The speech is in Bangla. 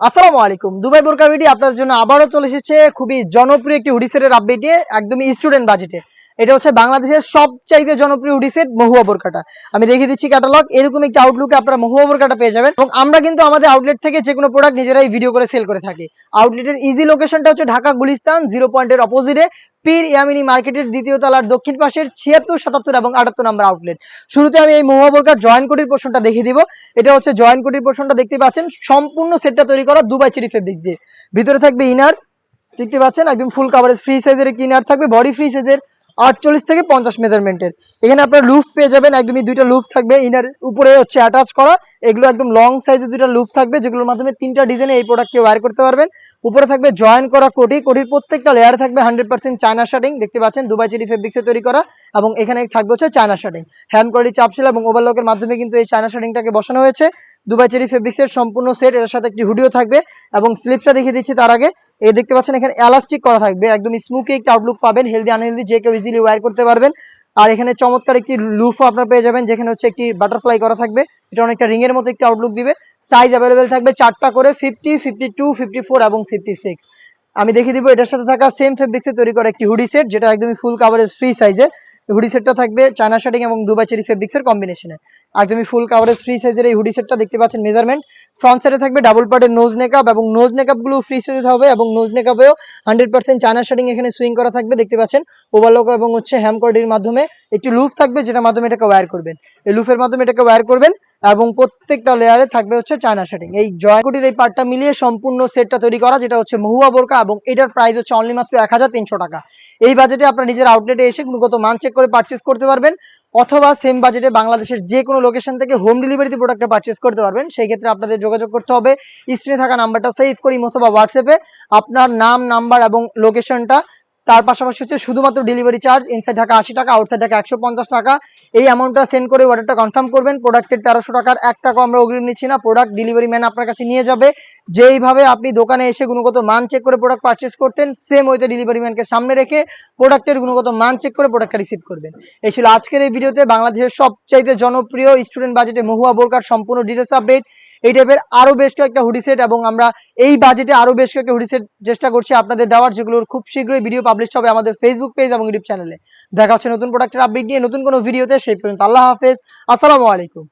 আসসালামু আলাইকুম। দুবাই বোরকা ভিডি আপনার জন্য আবারও চলে এসেছে খুবই জনপ্রিয় একটি হুডি সেটের আপডেট একদমই স্টুডেন্ট বাজেটে এটা হচ্ছে বাংলাদেশের সবচাইতে জনপ্রিয় হুডি মহুয়া বোরকাটা আমি দেখিয়ে দিচ্ছি ক্যাটালগ এরকম একটি আউটলুকে আপনারা মহুয়া বোরকাটা পেয়ে যাবেন। এবং আমরা কিন্তু আমাদের আউটলেট থেকে যে কোনো প্রোডাক্ট নিজেরাই ভিডিও করে সেল করে থাকি। আউটলেটের ইজি লোকেশনটা হচ্ছে ঢাকা গুলিস্তান জিরো পয়েন্টের অপোজিটে পীর ইয়ামিনী মার্কেটের দ্বিতীয় তলার দক্ষিণ পাশের ছিয়াত্তর, সাতাত্তর এবং আটাত্তর নম্বর আউটলেট শুরুতে আমি এই মহুয়া বোরকার জয়েন কোটির পোর্শনটা দেখিয়ে দিব। এটা হচ্ছে জয়েন কোটির পোর্শনটা দেখতে পাচ্ছেন। সম্পূর্ণ সেটটা তৈরি করা দুবাই চেরি ফেব্রিক দিয়ে। ভিতরে থাকবে ইনার দেখতে পাচ্ছেন? একদম ফুল কাভারেজ ফ্রি সাইজের একটি ইনার থাকবে। বডি ফ্রি সাইজের আটচল্লিশ থেকে পঞ্চাশ মেজারমেন্টের এখানে আপনার লুফ পেয়ে যাবেন, একদমই দুইটা লুফ থাকবে ইনার উপরে হচ্ছে অ্যাটাচ করা, এগুলো একদম লং সাইজের দুইটা লুফ থাকবে, যেগুলোর মাধ্যমে তিনটা ডিজাইনে এই প্রোডাক্টকে ওয়্যার করতে পারবেন। উপরে থাকবে জয়েন করা কোটি, কোটির প্রত্যেকটা লেয়ার থাকবে হান্ড্রেড পার্সেন্ট চায়না শার্টিং দেখতে পাচ্ছেন, দুবাই চেরি ফেব্রিক্সে তৈরি করা, এবং এখানে থাকবে হচ্ছে চায়না শার্টিং হ্যান্ড কোয়ালিটি চাপশিল এবং ওভারলকের মাধ্যমে কিন্তু এই চায়না শার্টিংটাকে বসানো হয়েছে। দুবাই চেরি ফেব্রিক্সের সম্পূর্ণ সেট এর সাথে একটি হুডিও থাকবে, এবং স্লিপসটা দেখিয়ে দিচ্ছি তার আগে। এই দেখতে পাচ্ছেন, এখানে এলাস্টিক করা থাকবে, একদম স্মুকি একটা আউটলুক পাবেন হেলদি আনহেলদি যে কেউ ইজিলি ওয়্যার করতে পারবেন। আর এখানে চমৎকার একটি লুফও আপনার পেয়ে যাবেন, যেখানে হচ্ছে একটি বাটারফ্লাই করা থাকবে। এটা অনেকটা রিংয়ের মতো একটি আউটলুক দিবে। সাইজ অ্যাভেলেবেল থাকবে চারটা করে fifty fifty two fifty four এবং ফিফটি সিক্স আমি দেখিয়ে দিব, এটার সাথে থাকা সেম ফেব্রিক্সে তৈরি করা একটি হুডি সেট যেটা একদমই ফুল কাভারেজ ফ্রি সাইজের হুডি সেটটা থাকবে চায়না শার্টিং এবং দুবাই চেরি ফেব্রিক্সের কম্বিনেশনে একদমই ফুল কাভারেজ ফ্রি সাইজের এই হুডি সেটটা দেখতে পাচ্ছেন মেজারমেন্ট ফ্রন্ট সাইডে থাকবে ডাবল পার্টের নোজ নেকআপ এবং নোজ নেকআপগুলো ফ্রি সাইজে হবে এবং নোজ নেকআপেও হান্ড্রেড পার্সেন্ট চায়না শার্টিং এখানে সুইং করা থাকবে, দেখতে পাচ্ছেন। ওভারলক এবং হচ্ছে হ্যামকর্ডির মাধ্যমে একটি লুফ থাকবে, যেটার মাধ্যমে এটাকে ওয়্যার করবেন। এই লুফের মাধ্যমে এটাকে ওয়্যার করবেন এবং প্রত্যেকটা লেয়ারে থাকবে হচ্ছে চায়না শার্টিং এই জয়কুটির এই পার্টটা মিলিয়ে সম্পূর্ণ সেটটা তৈরি করা, যেটা হচ্ছে মহুয়া বোরকা এবং এটার প্রাইস হচ্ছে অনলি মাত্র এক হাজার তিনশো টাকা। এই বাজেটে আপনার নিজের আউটলেটে এসে গুণগত মান চেক করে পারচেস করতে পারবেন অথবা সেম বাজেটে বাংলাদেশের যে কোনো লোকেশন থেকে হোম ডেলিভারিতে প্রোডাক্টটা পারচেস করতে পারবেন। সেই ক্ষেত্রে আপনাদের যোগাযোগ করতে হবে। স্ক্রিনে থাকা নাম্বারটা সেভ করি অথবা হোয়াটসঅ্যাপে আপনার নাম নাম্বার এবং লোকেশনটা তার পাশাপাশি হচ্ছে শুধুমাত্র ডেলিভারি চার্জ ইনসাইড ঢাকা আশি টাকা আউটসাইড ঢাকা একশো পঞ্চাশ টাকা। এই অ্যামাউন্টটা সেন্ড করে অর্ডারটা কনফার্ম করবেন। প্রোডাক্টের তেরোশো টাকার এক টাকা আমরা অগ্রিম নিচ্ছি না। প্রোডাক্ট ডেলিভারি ম্যান আপনার কাছে নিয়ে যাবে। যেইভাবে আপনি দোকানে এসে গুণগত মান চেক করে প্রোডাক্ট পারচেস করতেন সেম ওইতে ডেলিভারি ম্যানকে সামনে রেখে প্রোডাক্টের গুণগত মান চেক করে প্রোডাক্টটা রিসিভ করবেন। এই ছিল আজকের এই ভিডিওতে বাংলাদেশের সবচাইতে জনপ্রিয় স্টুডেন্ট বাজেটে মহুয়া বোরকার সম্পূর্ণ ডিটেলস আপডেট এই টাইপের আরও বেশ কয়েকটা হুডি সেট এবং আমরা এই বাজেটে আরও বেশ কয়েকটা হুডি সেট চেষ্টা করছি আপনাদের দেওয়ার, যেগুলোর খুব শীঘ্রই ভিডিও পাবলিশ হবে আমাদের ফেসবুক পেজ এবং ইউটিউব চ্যানেলে দেখা হচ্ছে নতুন প্রোডাক্টের আপডেট নিয়ে নতুন কোনো ভিডিওতে সেই পর্যন্ত আল্লাহ হাফেজ। আসসালামু আলাইকুম।